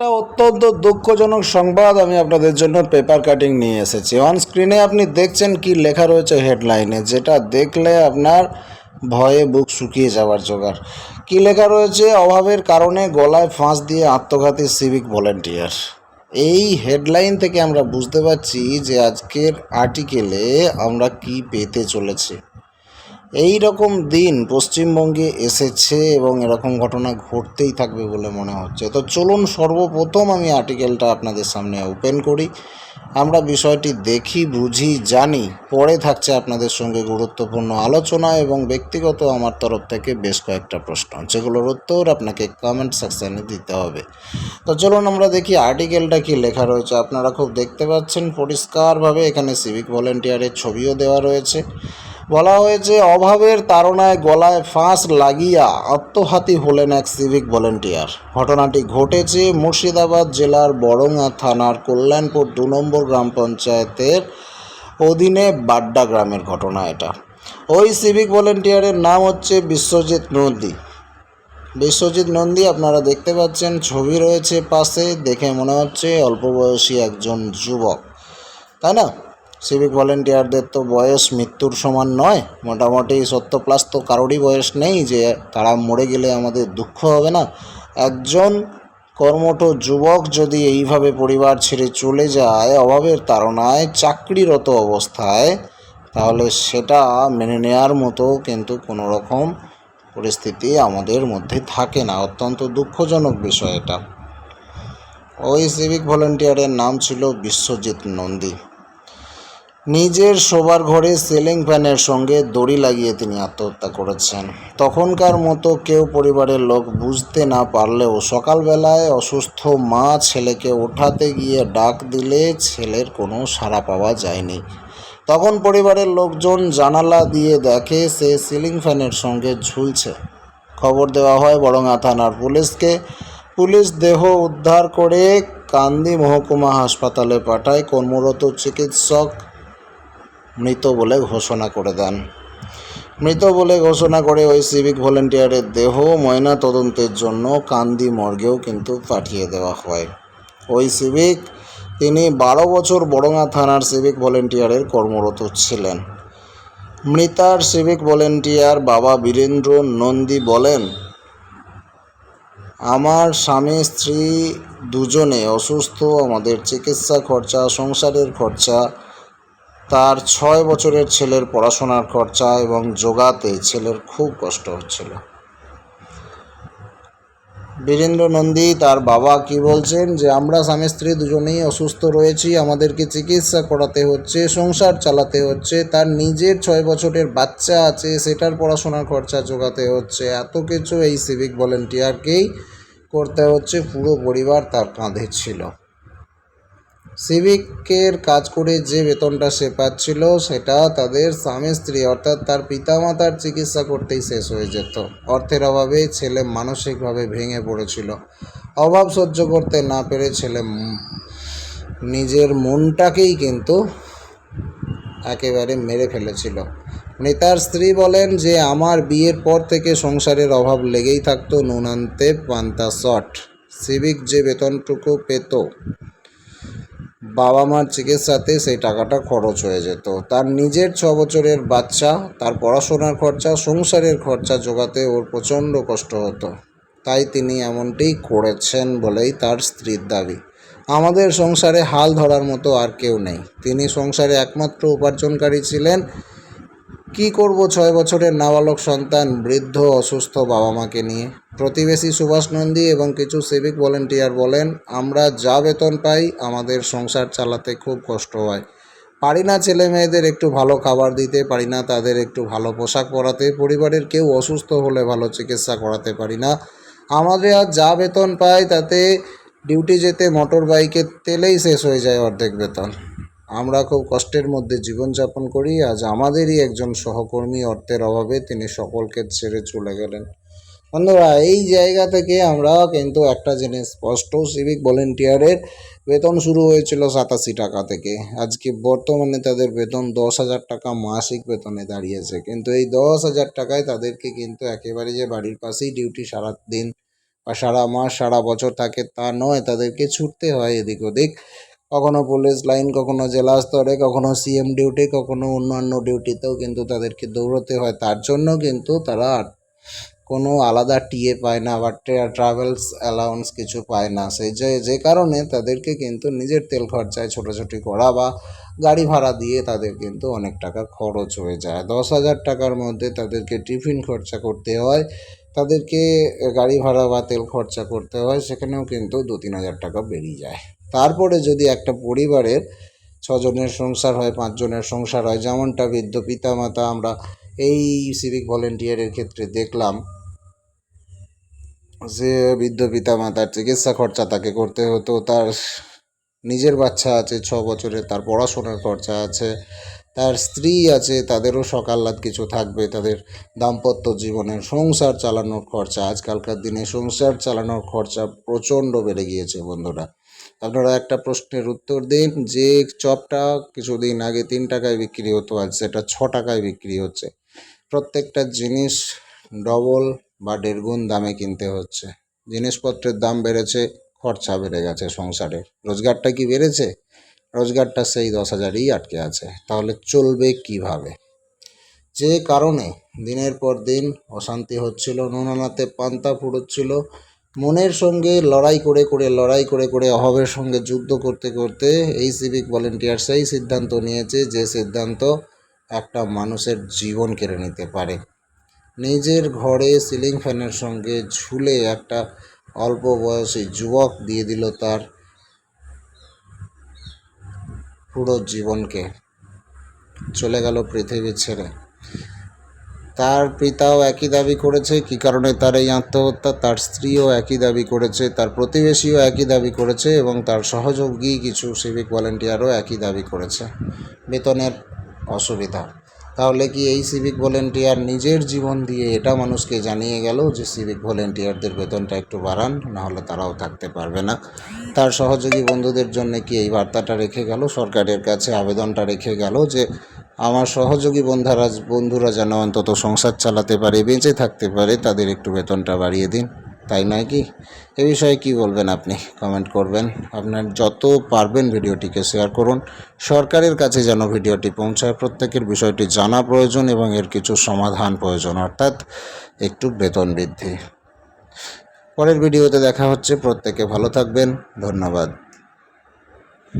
একটা অত্যন্ত দুঃখজনক সংবাদ আমি আপনাদের জন্য পেপার কাটিং নিয়ে এসেছি। অন স্ক্রিনে আপনি দেখছেন কি লেখা রয়েছে হেডলাইনে যেটা দেখলে আপনার ভয়ে বুক শুকিয়ে যাওয়ার জোগাড়। কি লেখা রয়েছে? অভাবের কারণে গলায় ফাঁস দিয়ে আত্মঘাতী সিভিক ভলেন্টিয়ার এই হেডলাইন থেকে আমরা বুঝতে পারছি যে আজকের আর্টিকেলে আমরা কি পেতে চলেছি। এই রকম দিন পশ্চিমবঙ্গে এসেছে এবং এরকম ঘটনা ঘটতেই থাকবে বলে মনে হচ্ছে। তো চলুন সর্বপ্রথম আমি আর্টিকেলটা আপনাদের সামনে ওপেন করি। আমরা বিষয়টি দেখি, বুঝি, জানি। পরে থাকছে আপনাদের সঙ্গে গুরুত্বপূর্ণ আলোচনা এবং ব্যক্তিগত আমার তরফ থেকে বেশ কয়েকটা প্রশ্ন। যেগুলোর উত্তর আপনাকে কমেন্ট সেকশানে দিতে হবে। তো চলুন আমরা দেখি আর্টিকেলটা কি লেখা রয়েছে। আপনারা খুব দেখতে পাচ্ছেন, পরিষ্কারভাবে এখানে সিভিক ভলেন্টিয়ারের ছবিও দেওয়া রয়েছে। বলা হয়েছে, অভাবের তাড়নায় গলায় ফাঁস লাগিয়া আত্মঘাতী হলেন এক সিভিক ভলেন্টিয়ার। ঘটনাটি ঘটেছে মুর্শিদাবাদ জেলার বড়ঙ্গা থানার কল্যাণপুর দু নম্বর গ্রাম পঞ্চায়েতের অধীনে বাড্ডা গ্রামের ঘটনা এটা। ওই সিভিক ভলেন্টিয়ারের নাম হচ্ছে বিশ্বজিৎ নন্দী। বিশ্বজিৎ নন্দী আপনারা দেখতে পাচ্ছেন, ছবি রয়েছে পাশে, দেখে মনে হচ্ছে অল্প বয়সী একজন যুবক। তাই না? সিভিক ভলেন্টিয়ারদের তো বয়স মৃত্যুর সমান নয়। মোটামুটি সত্তর প্লাস তো কারোরই বয়স নেই যে তারা মরে গেলে আমাদের দুঃখ হবে না। একজন কর্মঠ যুবক যদি এইভাবে পরিবার ছেড়ে চলে যায়, অভাবের তাড়নায় চাকরিরত অবস্থায়, তাহলে সেটা মেনে নেওয়ার মতো কিন্তু কোনো রকম পরিস্থিতি আমাদের মধ্যে থাকে না। অত্যন্ত দুঃখজনক বিষয় এটা। ওই সিভিক ভলেন্টিয়ারের নাম ছিল বিশ্বজিৎ নন্দী। নিজের শোবার ঘরে সিলিং ফ্যানের সঙ্গে দড়ি লাগিয়ে তিনি আত্মহত্যা করেছেন। তখনকার মতো কেউ পরিবারের লোক বুঝতে না পারলেও সকালবেলায় অসুস্থ মা ছেলেকে ওঠাতে গিয়ে ডাক দিলে ছেলের কোনো সাড়া পাওয়া যায়নি। তখন পরিবারের লোকজন জানালা দিয়ে দেখে সে সিলিং ফ্যানের সঙ্গে ঝুলছে। খবর দেওয়া হয় বড়ঙ্গা থানার পুলিশকে। পুলিশ দেহ উদ্ধার করে কান্দি মহকুমা হাসপাতালে পাঠায় কর্মরত চিকিৎসক মৃত বলে ঘোষণা করে দেন। মৃত বলে ঘোষণা করে ওই সিভিক ভলেন্টিয়ারের দেহ, ময়না তদন্তের জন্য কান্দি মর্গেও কিন্তু পাঠিয়ে দেওয়া হয়। ওই সিভিক তিনি বারো বছর বড়ঙ্গা থানার সিভিক ভলেন্টিয়ারের কর্মরত ছিলেন। মৃতার সিভিক ভলেন্টিয়ার বাবা বীরেন্দ্র নন্দী বলেন, আমার স্বামী, স্ত্রী দুজনে অসুস্থ, আমাদের চিকিৎসা খরচা, সংসারের খরচা তার ছয় বছরের ছেলের পড়াশোনার খরচা এবং যোগাতে ছেলের খুব কষ্ট হচ্ছিল। বীরেন্দ্র নন্দী তার বাবা কি বলছেন যে, আমরা স্বামী স্ত্রী দুজনেই অসুস্থ রয়েছি, আমাদেরকে চিকিৎসা করাতে হচ্ছে, সংসার চালাতে হচ্ছে, তার নিজের ছয় বছরের বাচ্চা আছে, সেটার পড়াশোনার খরচা যোগাতে হচ্ছে, এত কিছু এই সিভিক ভলেন্টিয়ারকেই করতে হচ্ছে, পুরো পরিবার তার কাঁধে ছিল। সিভিকের কাজ করে যে বেতনটা সে পাচ্ছিল, সেটা তাদের স্বামী স্ত্রী অর্থাৎ তার পিতামাতার চিকিৎসা করতেই শেষ হয়ে যেত। অর্থের অভাবে ছেলে মানসিকভাবে ভেঙে পড়েছিল। অভাব সহ্য করতে না পেরে ছেলে নিজের মনটাকেই কিন্তু একেবারে মেরে ফেলেছিল। নেতার স্ত্রী বলেন যে, আমার বিয়ের পর থেকে সংসারের অভাব লেগেই থাকতো নুনান্তে পান্তা শট। সিভিক যে বেতনটুকু পেত বাবা মার চিকিৎসাতে সেই টাকাটা খরচ হয়ে যেত। তার নিজের ছ বছরের বাচ্চা, তার পড়াশোনার খরচা, সংসারের খরচা জোগাতে ওর প্রচণ্ড কষ্ট হতো। তাই তিনি এমনটি করেছেন বলেই তার স্ত্রীর দাবি। আমাদের সংসারে হাল ধরার মতো আর কেউ নেই। তিনি সংসারে একমাত্র উপার্জনকারী ছিলেন। কি করব ছয় বছরের নাবালক সন্তান, বৃদ্ধ, অসুস্থ বাবা মাকে নিয়ে? প্রতিবেশী সুভাষ নন্দী এবং কিছু সিভিক ভলেন্টিয়ার বলেন, আমরা যা বেতন পাই, আমাদের সংসার চালাতে খুব কষ্ট হয়। পারি না ছেলে মেয়েদের একটু ভালো খাবার দিতে, পারি না তাদের একটু ভালো পোশাক পরাতে। পরিবারের কেউ অসুস্থ হলে ভালো চিকিৎসা করাতে পারি না। আমাদের আর যা বেতন পাই, তাতে ডিউটি যেতে, মোটর বাইকের তেলেই শেষ হয়ে যায় অর্ধেক বেতন। আমরা খুব কষ্টের মধ্যে জীবনযাপন করি। আজ আমাদেরই একজন সহকর্মী অর্থের অভাবে তিনি সকলকে ছেড়ে চলে গেলেন। বন্ধুরা, এই জায়গা থেকে আমরা কিন্তু একটা জিনিস স্পষ্ট সিভিক ভলেন্টিয়ারের বেতন শুরু হয়েছিল সাতাশি টাকা থেকে। আজকে বর্তমানে তাদের বেতন দশ হাজার টাকা মাসিক বেতনে দাঁড়িয়েছে। কিন্তু এই দশ হাজার টাকায় তাদেরকে কিন্তু একেবারে যে বাড়ির পাশেই ডিউটি সারাদিন বা সারা মাস, সারা বছর থাকে তা নয়, তাদেরকে ছুটতে হয় এদিক ওদিক কখনো পুলিশ লাইন, কখনো জেলা স্তরে, কখনো সিএম ডিউটি, কখনো অন্যান্য ডিউটিতেও কিন্তু তাদেরকে দৌড়তে হয়। তার জন্য কিন্তু তারা কোনো আলাদা টিএ পায় না বা ট্রাভেলস অ্যালাউন্স কিছু পায় না। সেই যে যে কারণে তাদেরকে কিন্তু নিজের তেল খরচায় ছোটাছুটি করা বা গাড়ি ভাড়া দিয়ে তাদের কিন্তু অনেক টাকা খরচ হয়ে যায়। দশ হাজার টাকার মধ্যে তাদেরকে টিফিন খরচা করতে হয়, তাদেরকে গাড়ি ভাড়া বা তেল খরচা করতে হয়, সেখানেও কিন্তু দু তিন হাজার টাকা বেরিয়ে যায়। তারপরে যদি একটা পরিবারের ছজনের সংসার হয়, পাঁচজনের সংসার হয়, যেমনটা বৃদ্ধ পিতামাতা আমরা এই সিভিক ভলেন্টিয়ারের ক্ষেত্রে দেখলাম যে বৃদ্ধ পিতামাতার চিকিৎসা খরচা তাকে করতে হতো, তার নিজের বাচ্চা আছে ছ বছরের, তার পড়াশোনার খরচা আছে, তার স্ত্রী আছে, তাদেরও সকাল্লাদ কিছু থাকবে, তাদের দাম্পত্য জীবনের সংসার চালানোর খরচা, আজকালকার দিনে সংসার চালানোর খরচা প্রচণ্ড বেড়ে গিয়েছে বন্ধুরা। আপনারা একটা প্রশ্নের উত্তর দিন, যে চপটা কিছুদিন আগে তিন টাকায় বিক্রি হতো আজ সেটা ছ টাকায় বিক্রি হচ্ছে। প্রত্যেকটা জিনিস ডবল বা দেড় গুণ দামে কিনতে হচ্ছে। জিনিসপত্রের দাম বেড়েছে, খরচা বেড়ে গেছে সংসারে রোজগারটা কি বেড়েছে? রোজগারটা সেই দশ হাজারই আটকে আছে। তাহলে চলবে কীভাবে? যে কারণে দিনের পর দিন অশান্তি হচ্ছিল, নুনানাতে পান্তা ফুরোচ্ছিল মনের সঙ্গে লড়াই করে করে লড়াই করে করে অভাবের সঙ্গে যুদ্ধ করতে করতে এই সিভিক ভলেন্টিয়ার সেই সিদ্ধান্ত নিয়েছে যে সিদ্ধান্ত একটা মানুষের জীবন কেড়ে নিতে পারে। নিজের ঘরে সিলিং ফ্যানের সঙ্গে ঝুলে একটা অল্প বয়সী যুবক দিয়ে দিল তার পুরো জীবনকে। চলে গেল পৃথিবী ছেড়ে। তার পিতাও একই দাবি করেছে। কী কারণে তার এই আত্মহত্যা? তার স্ত্রীও একই দাবি করেছে, তার প্রতিবেশীও একই দাবি করেছে এবং তার সহযোগী কিছু সিভিক ভলেন্টিয়ারও একই দাবি করেছে। বেতনের অসুবিধা। তাহলে কি এই সিভিক ভলেন্টিয়ার নিজের জীবন দিয়ে এটা মানুষকে জানিয়ে গেল যে সিভিক ভলেন্টিয়ারদের বেতনটা একটু বাড়ান নাহলে তারাও থাকতে পারবে না? তার সহযোগী বন্ধুদের জন্য কি এই বার্তাটা রেখে গেল? সরকারের কাছে আবেদনটা রেখে গেল যে আমার সহযোগী বন্ধারা, বন্ধুরা যেন অন্তত সংসার চালাতে পারে, বেঁচে থাকতে পারে, তাদের একটু বেতনটা বাড়িয়ে দিন। তাই নয় কি? এ বিষয়ে কি বলবেন আপনি? কমেন্ট করবেন। আপনার যত পারবেন ভিডিওটিকে শেয়ার করুন। সরকারের কাছে যেন ভিডিওটি পৌঁছায়, প্রত্যেকের বিষয়টি জানা প্রয়োজন এবং এর কিছু সমাধান প্রয়োজন, অর্থাৎ একটু বেতন বৃদ্ধি। পরের ভিডিওতে দেখা হচ্ছে। প্রত্যেকে ভালো থাকবেন। ধন্যবাদ।